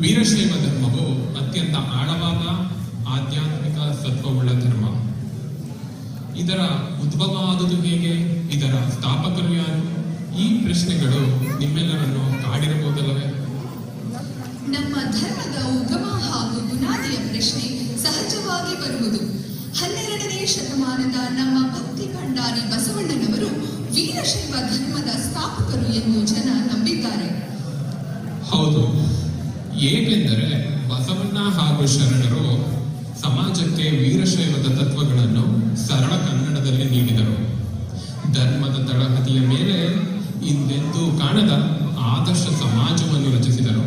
ವೀರಶೈವ ಧರ್ಮವು ಅತ್ಯಂತ ಆಳವಾದ ಆಧ್ಯಾತ್ಮಿಕ ಸತ್ವವುಳ್ಳ ಧರ್ಮ. ಇದರ ಉದ್ಭವ ಆದುದು ಹೇಗೆ? ಇದರ ಸ್ಥಾಪಕರು ಯಾರು? ಈ ಪ್ರಶ್ನೆಗಳು ನಿಮ್ಮೆಲ್ಲರನ್ನು ಕಾಡಿರಬಹುದಲ್ಲವೇ? ನಮ್ಮ ಧರ್ಮದ ಉಗಮ ಹಾಗೂ ಬುನಾದಿಯ ಪ್ರಶ್ನೆ ಸಹಜವಾಗಿ ಬರುವುದು. ಹನ್ನೆರಡನೇ ಶತಮಾನದ ನಮ್ಮ ಭಕ್ತಿ ಭಂಡಾರಿ ಬಸವಣ್ಣನವರು ವೀರಶೈವ ಧರ್ಮದ ಸ್ಥಾಪಕರು ಎಂದು ಜನ ನಂಬಿದ್ದಾರೆ. ಹೌದು. ಏಕೆಂದರೆ ಬಸವಣ್ಣ ಹಾಗೂ ಶರಣರು ಸಮಾಜಕ್ಕೆ ವೀರಶೈವದ ತತ್ವಗಳನ್ನು ಸರಳ ಕನ್ನಡದಲ್ಲಿ ನೀಡಿದರು. ಧರ್ಮದ ತಳಹದಿಯ ಮೇಲೆ ಇಂದೆಂದೂ ಕಾಣದ ಆದರ್ಶ ಸಮಾಜವನ್ನು ರಚಿಸಿದರು.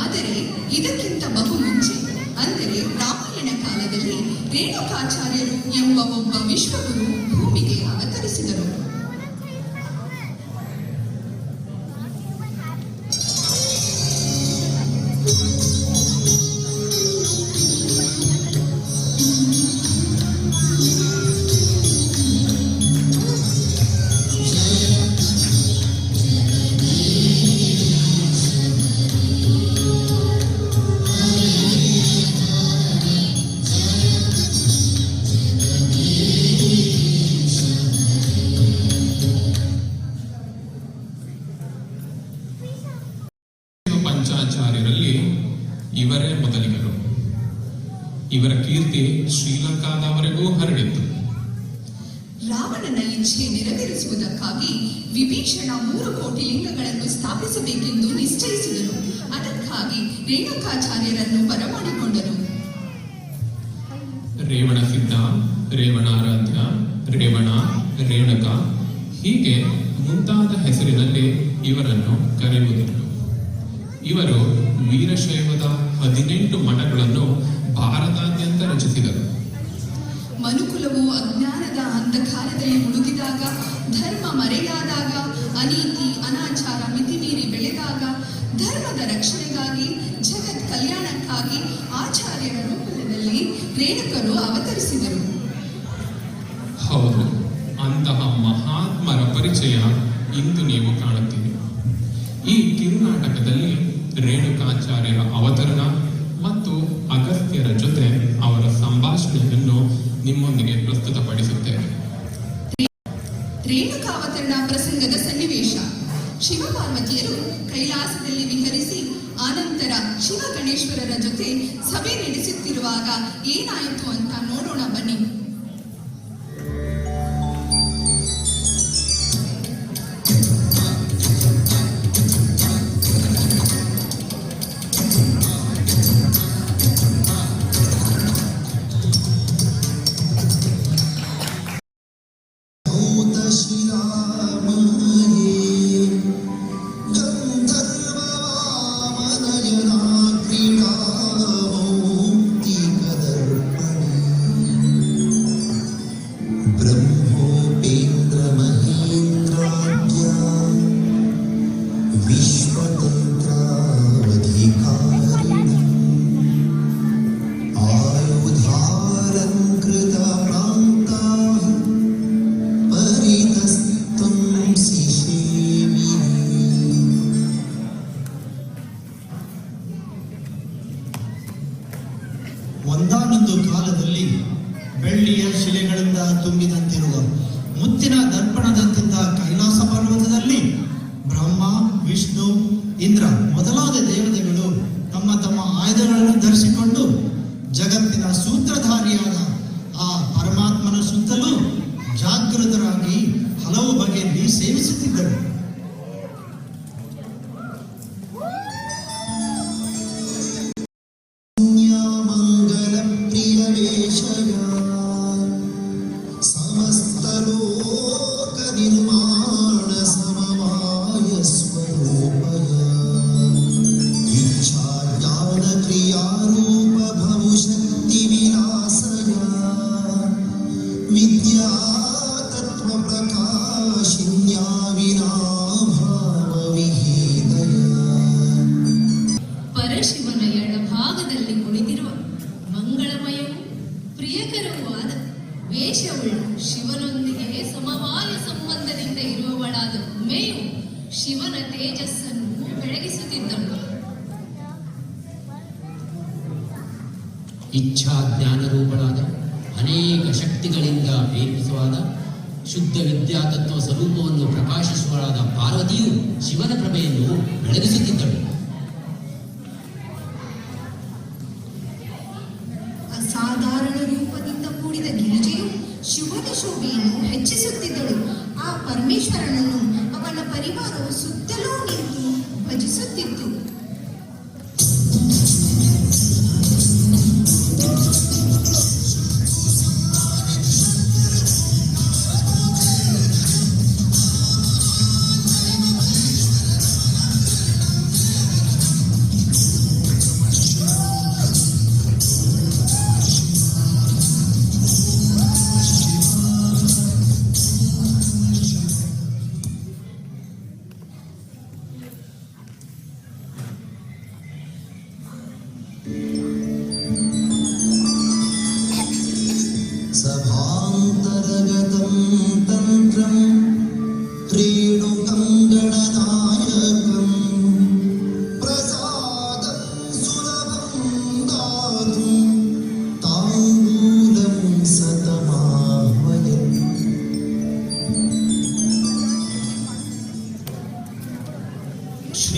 ಆದರೆ ಇದಕ್ಕಿಂತ ಬಹು ಮುಂಚೆ, ಅಂದರೆ ರಾಮಾಯಣ ಕಾಲದಲ್ಲಿ ರೇಣುಕಾಚಾರ್ಯರು ಎಂಬ ಒಬ್ಬ ವಿಶ್ವಗುರು ಭೂಮಿಗೆ ಅವತರಿಸಿದರು. ಇವರೇ ಮೊದಲಿಗರು. ಇವರ ಕೀರ್ತಿ ಶ್ರೀಲಂಕಾದವರೆಗೂ ಹರಡಿತ್ತು. ರಾವಣನ ಇಚ್ಛೆ ನೆರವೇರಿಸುವುದಕ್ಕಾಗಿ ವಿಭೀಷಣ ಮೂರು ಕೋಟಿ ಲಿಂಗಗಳನ್ನು ಸ್ಥಾಪಿಸಬೇಕೆಂದು ನಿಶ್ಚಯಿಸಿದರು. ಅದಕ್ಕಾಗಿ ರೇಣುಕಾಚಾರ್ಯರನ್ನು ಬರಮಾಡಿಕೊಂಡರು. ರೇವಣ ಸಿದ್ಧ ರೇವಣಾರಾಧ್ಯ ರೇವಣ ರೇಣುಕ ಹೀಗೆ ಮುಂತಾದ ಹೆಸರಿನಲ್ಲಿ ಇವರನ್ನು ಕರೆಯುವುದುಂಟು. ಇವರು ವೀರಶೈವದ ಹದಿನೆಂಟು ಮಠಗಳನ್ನು ಭಾರತಾದ್ಯಂತ ರಚಿಸಿದರು. ಮನುಕುಲವು ಅಜ್ಞಾನದ ಅಂಧಕಾರದಲ್ಲಿ ಮುಳುಗಿದಾಗ ಧರ್ಮ ಮರೆಯಾದಾಗ ಅನೀತಿ ಅನಾಚಾರ ಮಿತಿಮೀರಿ ಬೆಳೆದಾಗ ಧರ್ಮದ ರಕ್ಷಣೆಗಾಗಿ ಜಗತ್ ಕಲ್ಯಾಣಕ್ಕಾಗಿ ಆಚಾರ್ಯರ ರೂಪದಲ್ಲಿ ರೇಣುಕರು ಅವತರಿಸಿದರು. ಹೌದು ಅಂತಹ ಮಹಾತ್ಮರ ಪರಿಚಯ ಇಂದು ನೀವು ಕಾಣುತ್ತೀರಿ. ಈ ಕಿರುನಾಟಕದಲ್ಲಿ ರೇಣುಕಾಚಾರ್ಯರ ಅವತರಣ ಮತ್ತು ಅಗಸ್ತ್ಯರ ಜೊತೆ ಅವರ ಸಂಭಾಷಣೆಯನ್ನು ನಿಮ್ಮೊಂದಿಗೆ ಪ್ರಸ್ತುತಪಡಿಸುತ್ತೇವೆ ರೇಣುಕಾ ಅವತರಣ ಪ್ರಸಂಗದ ಸನ್ನಿವೇಶ. ಶಿವಪಾರ್ವತಿಯರು ಕೈಲಾಸದಲ್ಲಿ ವಿಹರಿಸಿ ಆನಂತರ ಶಿವ ಗಣೇಶ್ವರರ ಜೊತೆ ಸಭೆ ನಡೆಸುತ್ತಿರುವಾಗ ಏನಾಯಿತು ಅಂತ ನೋಡೋಣ ಬನ್ನಿ. Miss ಇಂದ್ರ ಮೊದಲಾದ ದೇವತೆಗಳು ತಮ್ಮ ತಮ್ಮ ಆಯುಧಗಳನ್ನು ಧರಿಸಿಕೊಂಡು ಜಗತ್ತಿನ ಸೂತ್ರಧಾರಿಯಾದ ಆ ಪರಮಾತ್ಮನ ಸುತ್ತಲೂ ಜಾಗೃತರಾಗಿ ಹಲವು ಬಗೆಯಲ್ಲಿ ಸೇವಿಸುತ್ತಿದ್ದರು. ಉಮೆಯು ಶಿವನ ತೇಜಸ್ಸನ್ನು ಬೆಳಗಿಸುತ್ತಿದ್ದಳು ಇಚ್ಛಾ ಜ್ಞಾನ ಜ್ಞಾನರೂಪಳಾದ ಅನೇಕ ಶಕ್ತಿಗಳಿಂದ ಪ್ರೇರಿತವಾದ ಶುದ್ಧ ವಿದ್ಯಾತತ್ವ ಸ್ವರೂಪವನ್ನು ಪ್ರಕಾಶಿಸುವಳಾದ ಪಾರ್ವತಿಯು ಶಿವನ ಪ್ರಭೆಯನ್ನು ಬೆಳಗಿಸುತ್ತಿದ್ದಳು. ಅಸಾಧಾರಣ ರೂಪದಿಂದ ಕೂಡಿದ ಗಿರಿಜೆಯು ಶಿವನ ಶೋಭೆಯನ್ನು ಹೆಚ್ಚಿಸುತ್ತಿದ್ದಳು. ಆ ಪರಮೇಶ್ವರನನ್ನು ಅವನ ಪರಿವಾರವು ಸುತ್ತಲೂ ನಿಂತು ಭಜಿಸುತ್ತಿತ್ತು.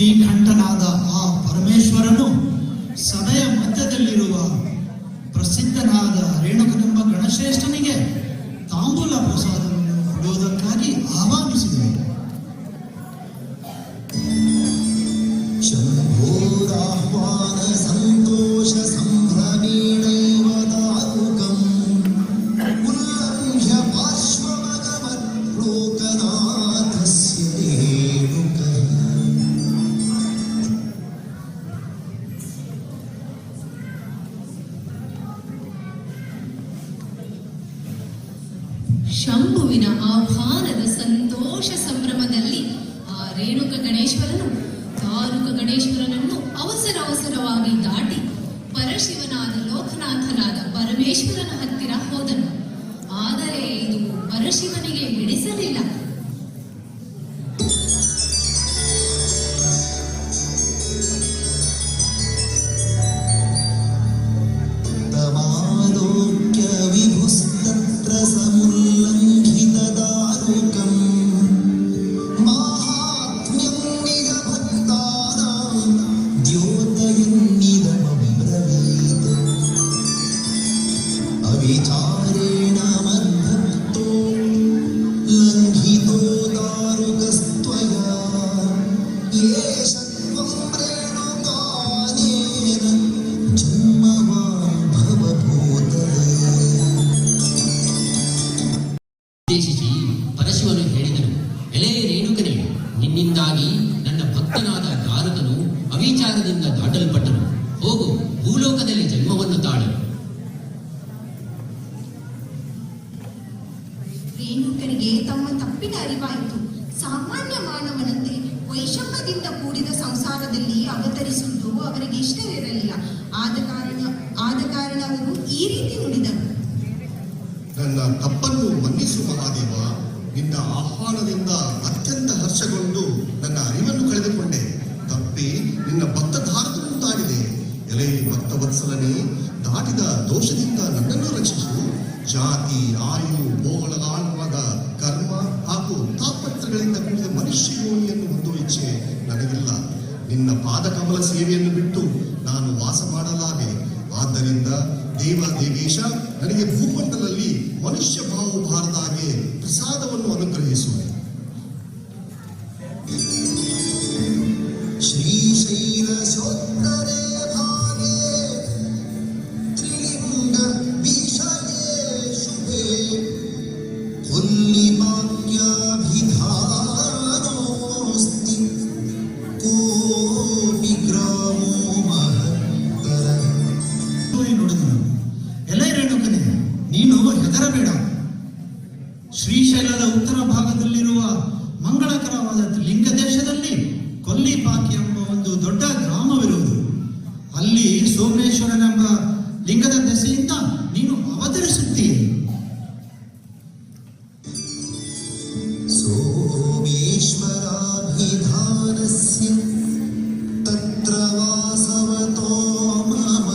ಶ್ರೀಕಂಠನಾದ ಆ ಪರಮೇಶ್ವರನು ಸಭೆಯ ಮಧ್ಯದಲ್ಲಿರುವ ಪ್ರಸಿದ್ಧನಾದ ರೇಣುಕನೆಂಬ ಗಣಶ್ರೇಷ್ಠನಿಗೆ ತಾಂಬೂಲ ಪ್ರಸಾದವನ್ನು ಕೊಡುವುದಕ್ಕಾಗಿ ಆಹ್ವಾನಿಸಿದನು शम्भोराह्वान ಸಂತೋಷ ಸಂಭ್ರಮದಲ್ಲಿ, ಆ, ರೇಣುಕ ಗಣೇಶ್ವರನು ತಾರುಕ ಗಣೇಶ್ವರನನ್ನು ಅವಸರ ಅವಸರವಾಗಿ ದಾಟಿ ಪರಶಿವನಾದ ಲೋಕನಾಥನಾದ ಪರಮೇಶ್ವರನ ಹತ್ತಿರ ಹೋದನು. ಆದರೆ ಇದು ಪರಶಿವನಿಗೆ ಹಿಡಿಸಲಿಲ್ಲ ರೇಣುಕನಿಗೆ ತಮ್ಮ ತಪ್ಪಿನ ಅರಿವಾಯಿತು. ಸಾಮಾನ್ಯ ಮಾನವನಂತೆ ವೈಷಮ್ಯದಿಂದ ಕೂಡಿದ ಸಂಸಾರದಲ್ಲಿ ಅವತರಿಸುವುದು ಅವರಿಗೆ ಇಷ್ಟವಿರಲಿಲ್ಲ. ಆದ ಕಾರಣ ಆದ ಕಾರಣ ಅವರು ಈ ರೀತಿ ನುಡಿದರು. ನನ್ನ ತಪ್ಪನ್ನು ಮನ್ನಿಸು ಮಹಾದೇವ. ನಿನ್ನ ಆಹ್ವಾನದಿಂದ ಅತ್ಯಂತ ಹರ್ಷಗೊಂಡು ನನ್ನ ಅರಿವನ್ನು ಕಳೆದುಕೊಂಡೆ. ತಪ್ಪಿ ನಿನ್ನ ಭಕ್ತ ಧಾರಕನುಂಟಾಗಿದೆ ಎಲೆ ಭಕ್ತ ವತ್ಸಲನೆ, ದಾಟಿದ ದೋಷದಿಂದ ನನ್ನನ್ನು ರಕ್ಷಿಸು. ಜಾತಿ, ಆಯು, ಬೋಗಳ ಕರ್ಮ ಮಕ್ಕಳ ಸೇವೆಯನ್ನು ಬಿಟ್ಟು ನಾನು ವಾಸ ಮಾಡಲಾರೆ ಆದ್ದರಿಂದ ದೇವ ದೇವೇಶ, ನನಗೆ ಭೂಮಂಡಲದಲ್ಲಿ ಮನುಷ್ಯ ಭಾವವು ಭಾರತಾಗೆ ಹಾಗೆ ಪ್ರಸಾದವನ್ನು ಅನುಗ್ರಹಿಸುವ ಶ್ರೀ ಶೈಲ ಸೌಂದರ್ಯ Yeah. विश्वराभिधानस्य तत्र वासवतो मम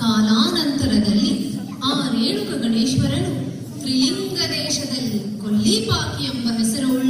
ಕಾಲಾನಂತರದಲ್ಲಿ ಆ ರೇಣುಕ ಗಣೇಶ್ವರನು ತ್ರಿಲಿಂಗ ದೇಶದಲ್ಲಿ ಕೊಲ್ಲಿಪಾಕಿ ಎಂಬ त्रिलिङ्गदेशीपाक्ये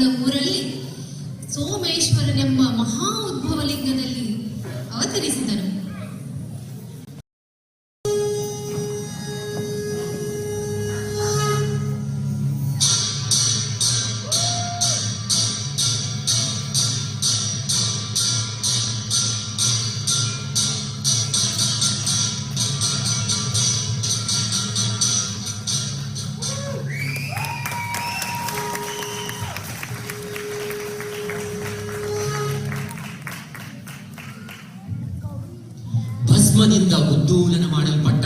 ಭಸ್ಮದಿಂದ ಉದ್ದೂಲನ ಮಾಡಲ್ಪಟ್ಟ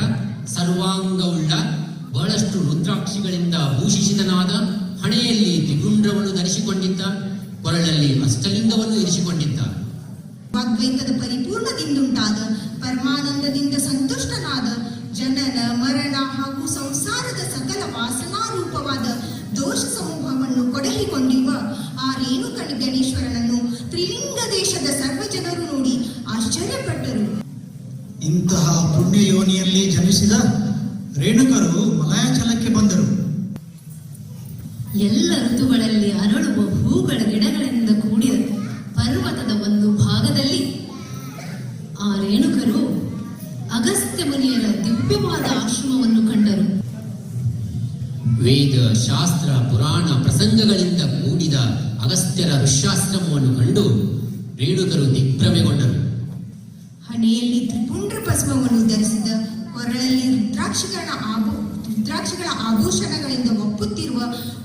ಸರ್ವಾಂಗವುಳ್ಳ ಬಹಳಷ್ಟು ರುದ್ರಾಕ್ಷಿಗಳಿಂದ ಭೂಷಿಸಿದನಾದ ಹಣೆಯಲ್ಲಿ ತ್ರಿಗುಂಡ್ರವನ್ನು ಧರಿಸಿಕೊಂಡಿದ್ದ, ಕೊರಳಲ್ಲಿ ಅಷ್ಟಲಿಂಗವನ್ನು ಇರಿಸಿಕೊಂಡಿದ್ದ. ವಾಗ್ವೈತದ ಪರಿಪೂರ್ಣದಿಂದುಂಟಾದ ಪರಮಾನಂದದಿಂದ ಸಂತುಷ್ಟನಾದ, ಜನನ, ಮರಣ ಹಾಗೂ ಸಂಸಾರದ ಸಕಲ ವಾಸನಾರೂಪವಾದ ದೋಷ ಸಮೂಹವನ್ನು ಕೊಡಹಿಕೊಂಡಿರುವ ಆ ರೇಣುಕಣಿ ಗಣೇಶ್ವರನನ್ನು ತ್ರಿಲಿಂಗ ದೇಶದ ಸರ್ವ ಜನರು ನೋಡಿ ಆಶ್ಚರ್ಯಪಟ್ಟರು. ಇಂತಹ ಪುಣ್ಯ ಯೋನಿಯಲ್ಲಿ ಜನಿಸಿದ ರೇಣುಕರು ಮಲಯಾಚಲಕ್ಕೆ ಬಂದರು. ಎಲ್ಲ ಋತುಗಳಲ್ಲಿ ಅರಳುವ ಹೂಗಳ ಗಿಡಗಳಿಂದ ಕೂಡಿದ ಪರ್ವತದ ಒಂದು ಭಾಗದಲ್ಲಿ ಆ ರೇಣುಕರು ಅಗಸ್ತ್ಯ ಮುನಿಯರ ದಿವ್ಯವಾದ ಆಶ್ರಮವನ್ನು ಕಂಡರು. ವೇದ ಶಾಸ್ತ್ರ ಪುರಾಣ ಪ್ರಸಂಗಗಳಿಂದ ಕೂಡಿದ ಅಗಸ್ತ್ಯರ ಋಷ್ಯಾಶ್ರಮವನ್ನು ಕಂಡು ರೇಣುಕರು ದಿಗ್ಭ್ರಮೆಗೊಂಡರು. ಹಣೆಯಲ್ಲಿ ತ್ರಿಪುಂಡ್ರ ಭಸ್ಮವನ್ನು ಧರಿಸಿದ ಕೊರಳಲ್ಲಿ ರುದ್ರಾಕ್ಷಿಗಳ ಆಭೂ, ರುದ್ರಾಕ್ಷಿಗಳ ಆಭೂಷಣಗಳಿಂದ ಒಪ್ಪುತ್ತಿರುವ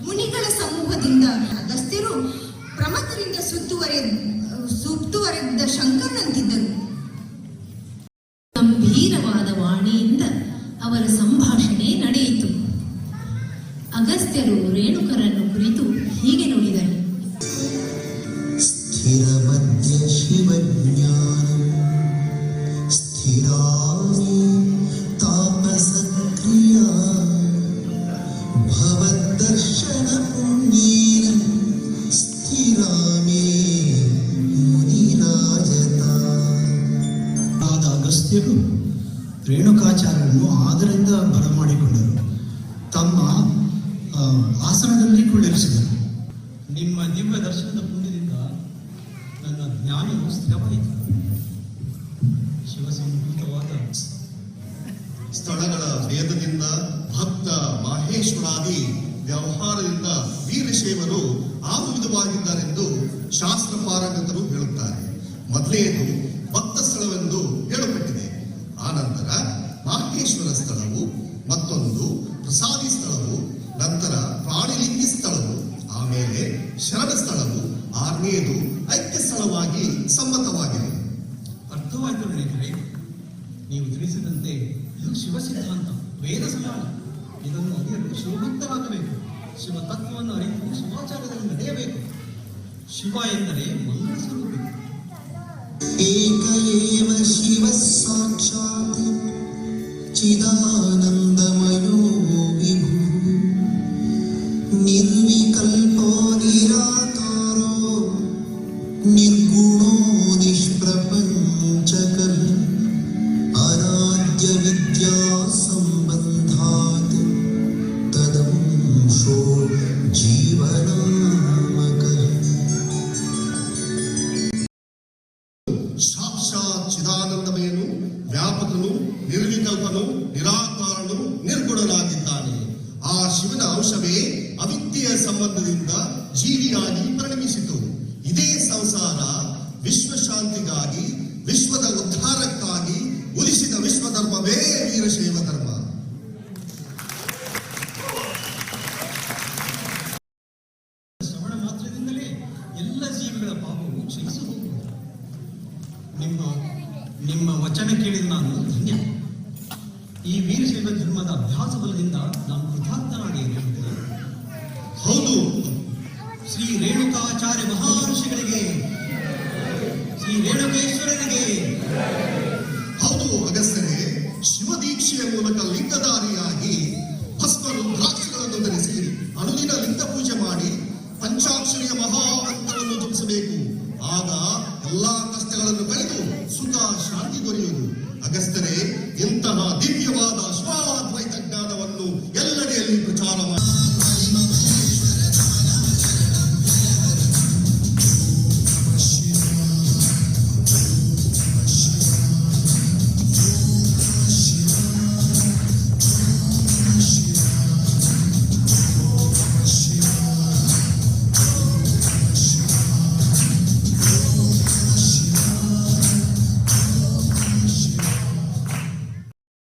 ಮುನಿಗಳ ಸಮೂಹದಿಂದ ಅಗಸ್ತ್ಯರು ಪ್ರಮತರಿಂದ ಸುತ್ತುವರೆ ಸುತ್ತುವರೆದ ಶಂಕರನಂತಿದ್ದರು. ಗಂಭೀರವಾದ ವಾಣಿಯಿಂದ ಅವರ ಸಂಭಾಷಣೆ ನಡೆಯಿತು. ಅಗಸ್ತ್ಯರು ರೇಣುಕರನ್ನು ಕುರಿತು ಹೀಗೆ ಆಸನದಲ್ಲಿ ಕುಳ್ಳಿರಿಸಿದರು. ನಿಮ್ಮ ದಿವ್ಯ ದರ್ಶನದ ಪುಣ್ಯದಿಂದ ನನ್ನ ಜ್ಞಾನವು ಸ್ಥಿರವಾಯಿತು. ಶಿವಸಂಭೂತವಾದ ಸ್ಥಳಗಳ ಭೇದದಿಂದ ಭಕ್ತ ಮಾಹೇಶ್ವರಾದಿ ವ್ಯವಹಾರದಿಂದ ವೀರಶೈವರು ಆಮುಖವಾಗಿದ್ದಾರೆಂದು ಶಾಸ್ತ್ರ ಪಾರಂಗತರು ಹೇಳುತ್ತಾರೆ. ಮೊದಲೇದು ಭಕ್ತ ಸ್ಥಳವೆಂದು ಹೇಳಲ್ಪಟ್ಟಿದೆ. ಆನಂತರ ಮಾಹೇಶ್ವರ ಸ್ಥಳವು ಮತ್ತೊಂದು ಪ್ರಸಾದಿ ಸ್ಥಳವು ನಂತರ ಪ್ರಾಣಿಲಿಂಗಿ ಸ್ಥಳವು ಆಮೇಲೆ ಶರಣ ಸ್ಥಳವು ಆರನೇದು ಐಕ್ಯ ಸ್ಥಳವಾಗಿ ಸಮ್ಮತವಾಗಿದೆ. ಅರ್ಥವಾಯಿತು ನಡೆದರೆ ನೀವು ತಿಳಿಸಿದಂತೆ ಇದು ಶಿವ ಸಿದ್ಧಾಂತ ವೇದ ಸಮಾನ. ಇದನ್ನು ಅರಿಯಲು ಶಿವಭಕ್ತರಾಗಬೇಕು. ಶಿವತತ್ವವನ್ನು ಅರಿತು ಶಿವಾಚಾರದಲ್ಲಿ ನಡೆಯಬೇಕು. ಶಿವ ಎಂದರೆ ಮಂಗಳ ಸ್ವರೂಪ. ಏಕೈವ ಶಿವ ಸಾಕ್ಷಾತ್ ಚಿದಾನಂದಮಯೋ ಧರ್ಮದ ಅಭ್ಯಾಸ ಬಲದಿಂದ ನಾನು. ಹೌದು. ಶ್ರೀ ರೇಣುಕಾಚಾರ್ಯ ಮಹರ್ಷಿಗಳಿಗೆ, ಶ್ರೀ ರೇಣುಕೇಶ್ವರನಿಗೆ. ಹೌದು ಅಗಸ್ತನೆ ಶಿವದೀಕ್ಷೆಯ ಮೂಲಕ ಲಿಂಗಧಾರಿಯಾಗಿ ಹಸ್ತರು ದ್ರಾಕ್ಷಿಗಳನ್ನು ಧರಿಸಿ ಅನುದಿನ ಲಿಂಗ ಪೂಜೆ ಮಾಡಿ ಪಂಚಾಕ್ಷರಿಯ ಮಹಾಮಂತ್ರವನ್ನು